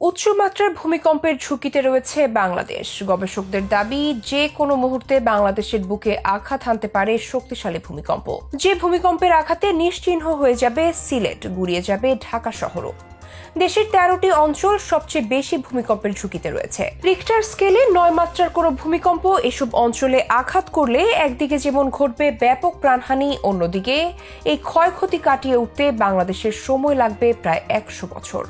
উচ্চমাত্রার ভূমিকম্পের ঝুঁকিতে রয়েছে বাংলাদেশ। গবেষকদের দাবি, যে কোনো মুহূর্তে বাংলাদেশের বুকে আঘাত হানতে পারে শক্তিশালী ভূমিকম্প। যে ভূমিকম্পের আঘাতে নিশ্চিহ্ন হয়ে যাবে সিলেট, গুড়িয়ে যাবে ঢাকা শহরও। দেশের তেরোটি অঞ্চল সবচেয়ে বেশি ভূমিকম্পের ঝুঁকিতে রয়েছে। রিক্টার স্কেলে নয় মাত্রার কোনো ভূমিকম্প এসব অঞ্চলে আঘাত করলে একদিকে যেমন ঘটবে ব্যাপক প্রাণহানি, অন্যদিকে এই ক্ষয়ক্ষতি কাটিয়ে উঠতে বাংলাদেশের সময় লাগবে প্রায় একশো বছর।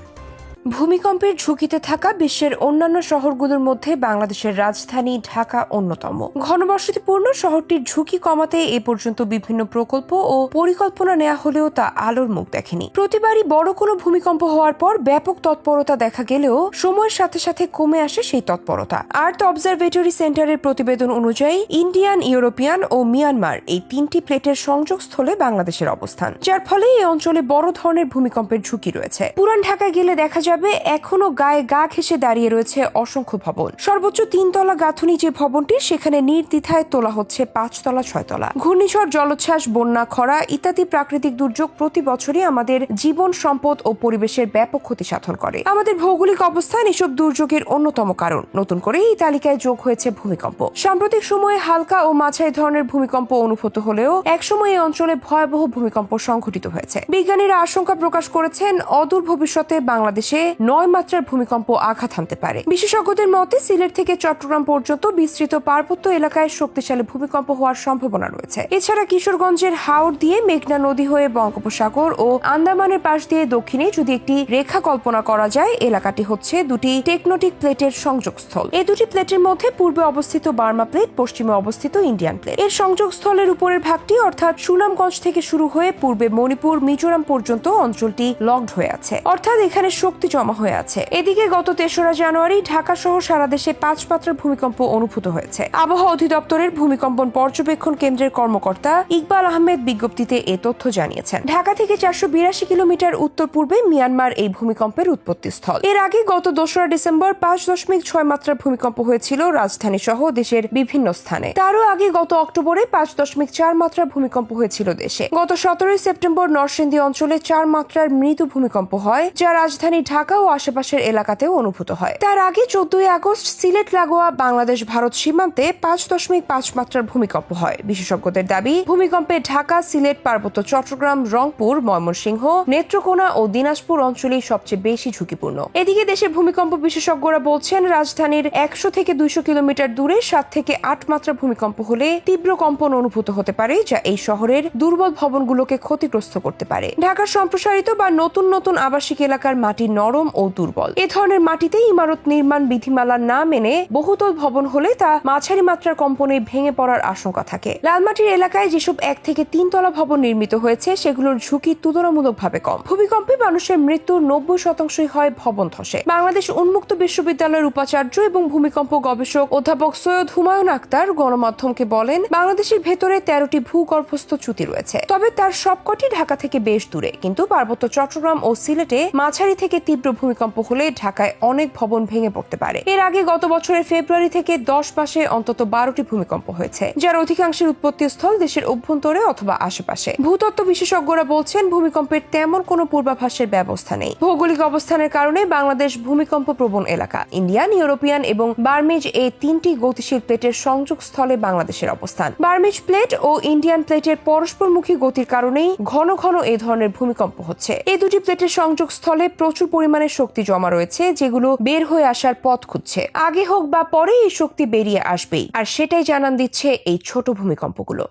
ভূমিকম্পের ঝুঁকিতে থাকা বিশ্বের অন্যান্য শহরগুলোর মধ্যে বাংলাদেশের রাজধানী ঢাকা অন্যতম। ঘনবসতিপূর্ণ শহরটির ঝুঁকি কমাতে এ পর্যন্ত বিভিন্ন প্রকল্প ও পরিকল্পনা নেওয়া হলেও তা আলোর মুখ দেখেনি। প্রতিবারই বড় কোনো ভূমিকম্প হওয়ার পর ব্যাপক তৎপরতা দেখা গেলেও সময়ের সাথে সাথে কমে আসে সেই তৎপরতা। আর্থ অবজারভেটরি সেন্টারের প্রতিবেদন অনুযায়ী ইন্ডিয়ান, ইউরোপিয়ান ও মিয়ানমার এই তিনটি প্লেটের সংযোগস্থলে বাংলাদেশের অবস্থান, যার ফলে এই অঞ্চলে বড় ধরনের ভূমিকম্পের ঝুঁকি রয়েছে। পুরান ঢাকায় গেলে দেখা যাবে এখনও গায়ে গা ঘেসে দাঁড়িয়ে রয়েছে অসংখ্য ভবন। সর্বোচ্চ তিনতলা গাঁথুনি যে ভবনটি, সেখানে নির্দ্বিধায় তোলা হচ্ছে পাঁচতলা, ছয়তলা। ঘূর্ণিঝড়, জলোচ্ছ্বাস, বন্যা, খরা ইত্যাদি প্রাকৃতিক দুর্যোগ প্রতি বছরই আমাদের জীবন সম্পদ ও পরিবেশের ব্যাপক ক্ষতি সাধন করে। আমাদের ভৌগোলিক অবস্থান এসব দুর্যোগের অন্যতম কারণ। নতুন করে এই তালিকায় যোগ হয়েছে ভূমিকম্প। সাম্প্রতিক সময়ে হালকা ও মাঝারি ধরনের ভূমিকম্প অনুভূত হলেও একসময় এই অঞ্চলে ভয়াবহ ভূমিকম্প সংঘটিত হয়েছে। বিজ্ঞানীরা আশঙ্কা প্রকাশ করেছেন, অদূর ভবিষ্যতে বাংলাদেশে নয় মাত্রার ভূমিকম্প আঘাত হানতে পারে। বিশেষজ্ঞদের মতে, সিলেট থেকে চট্টগ্রাম পর্যন্ত বিস্তৃত পার্বত্য এলাকায় শক্তিশালী ভূমিকম্প হওয়ার সম্ভাবনা রয়েছে। এছাড়া কিশোরগঞ্জের হাওড় দিয়ে মেঘনা নদী হয়ে বঙ্গোপসাগর ও আন্দামানের পাশ দিয়ে দক্ষিণে যদি একটি রেখা কল্পনা করা যায়, এলাকাটি হচ্ছে দুটি টেকনোটিক প্লেটের সংযোগস্থল। এই দুটি প্লেটের মধ্যে পূর্বে অবস্থিত বার্মা প্লেট, পশ্চিমে অবস্থিত ইন্ডিয়ান প্লেট। এর সংযোগস্থলের উপরের ভাগটি অর্থাৎ সুনামগঞ্জ থেকে শুরু হয়ে পূর্বে মণিপুর, মিজোরাম পর্যন্ত অঞ্চলটি লকড হয়ে আছে। অর্থাৎ এখানে শক্তি জমা হয়ে আছে। এদিকে গত তেসরা জানুয়ারি ঢাকা সহ সারা দেশে পাঁচ মাত্রার ভূমিকম্প অনুভূত হয়েছে। আবহাওয়া অধিদপ্তরের ভূমিকম্পন পর্যবেক্ষণ কেন্দ্রের কর্মকর্তা ইকবাল আহমেদ বিজ্ঞপ্তিতে এ তথ্য জানিয়েছেন। ঢাকা থেকে চারশো বিরাশি কিলোমিটার উত্তর পূর্বে মিয়ানমার এই ভূমিকম্পের উৎপত্তি স্থল এর আগে গত দোসরা ডিসেম্বর পাঁচ দশমিক ছয় মাত্রার ভূমিকম্প হয়েছিল রাজধানী সহ দেশের বিভিন্ন স্থানে। তারও আগে গত অক্টোবরে পাঁচ দশমিক চার মাত্রার ভূমিকম্প হয়েছিল দেশে। গত সতেরোই সেপ্টেম্বর নরসিংদী অঞ্চলে চার মাত্রার মৃদু ভূমিকম্প হয়, যা রাজধানী ঢাকা ও আশেপাশের এলাকাতেও অনুভূত হয়। তার আগে চোদ্দই আগস্ট সিলেট, লাগোয়া, বাংলাদেশ, ভারত সীমান্তে পাঁচ দশমিক পাঁচ মাত্রার ভূমিকম্প হয়। বিশেষজ্ঞদের দাবি, ভূমিকম্পে ঢাকা, সিলেট, পার্বত্য চট্টগ্রাম, রংপুর, ময়মনসিংহ, নেত্রকোনা ও দিনাজপুর অঞ্চলেই সবচেয়ে বেশি ঝুঁকিপূর্ণ। এদিকে দেশের ভূমিকম্প বিশেষজ্ঞরা বলছেন, রাজধানীর একশো থেকে দুইশো কিলোমিটার দূরে সাত থেকে আট মাত্রা ভূমিকম্প হলে তীব্র কম্পন অনুভূত হতে পারে, যা এই শহরের দুর্বল ভবনগুলোকে ক্ষতিগ্রস্ত করতে পারে। ঢাকার সম্প্রসারিত বা নতুন নতুন আবাসিক এলাকার মাটি নরম ও দুর্বল। এ ধরনের মাটিতে ইমারত নির্মাণ বিধিমালা না মেনে বহুতল ভবন হলে তা মাঝারি মাত্রার কম্পনে ভেঙে পড়ার আশঙ্কা থাকে। লালমাটির এলাকায় যেসব এক থেকে তিন তলা ভবন নির্মিত হয়েছে, সেগুলোর ঝুঁকি তুলনামূলকভাবে কম। ভূমিকম্পে মানুষের মৃত্যুর নব্বই শতাংশই হয় ভবন ধসে। বাংলাদেশ উন্মুক্ত বিশ্ববিদ্যালয়ের উপাচার্য এবং ভূমিকম্প গবেষক অধ্যাপক সৈয়দ হুমায়ুন আক্তার গণমাধ্যমকে বলেন, বাংলাদেশের ভেতরে তেরোটি ভূগর্ভস্থ চ্যুতি রয়েছে। তবে তার সবকটি ঢাকা থেকে বেশ দূরে। কিন্তু পার্বত্য চট্টগ্রাম ও সিলেটে মাঝারি থেকে তীব্র ভূমিকম্প হলে ঢাকায় অনেক ভবন ভেঙে পড়তে পারে। এর আগে গত বছরের ফেব্রুয়ারি থেকে দশ মাসে অন্তত বারোটি ভূমিকম্প হয়েছে, যার অধিকাংশের উৎপত্তি স্থল দেশের অভ্যন্তরে অথবা আশেপাশে। ভূতত্ত্ব বিশেষজ্ঞরা বলছেন, ভূমিকম্পের তেমন কোনো পূর্বাভাসের ব্যবস্থা নেই। ভৌগোলিক অবস্থানের কারণে বাংলাদেশ ভূমিকম্প প্রবণ এলাকা, ইন্ডিয়ান, ইউরোপিয়ান এবং বার্মিজ এই তিনটি গতিশীল প্লেটের সংযোগ স্থলে বাংলাদেশের অবস্থান। বার্মিজ প্লেট ও ইন্ডিয়ান প্লেটের পরস্পরমুখী গতির কারণেই ঘন ঘন এ ধরনের ভূমিকম্প হচ্ছে। এই দুটি প্লেটের সংযোগ স্থলে প্রচুর পরিমাণে শক্তি জমা রয়েছে, যেগুলো বের হয়ে আসার পথ খুঁজছে। আগে হোক বা পরে এই শক্তি বেরিয়ে আসবেই। আর সেটাই জানান দিচ্ছে এই ছোট ভূমিকম্পগুলো।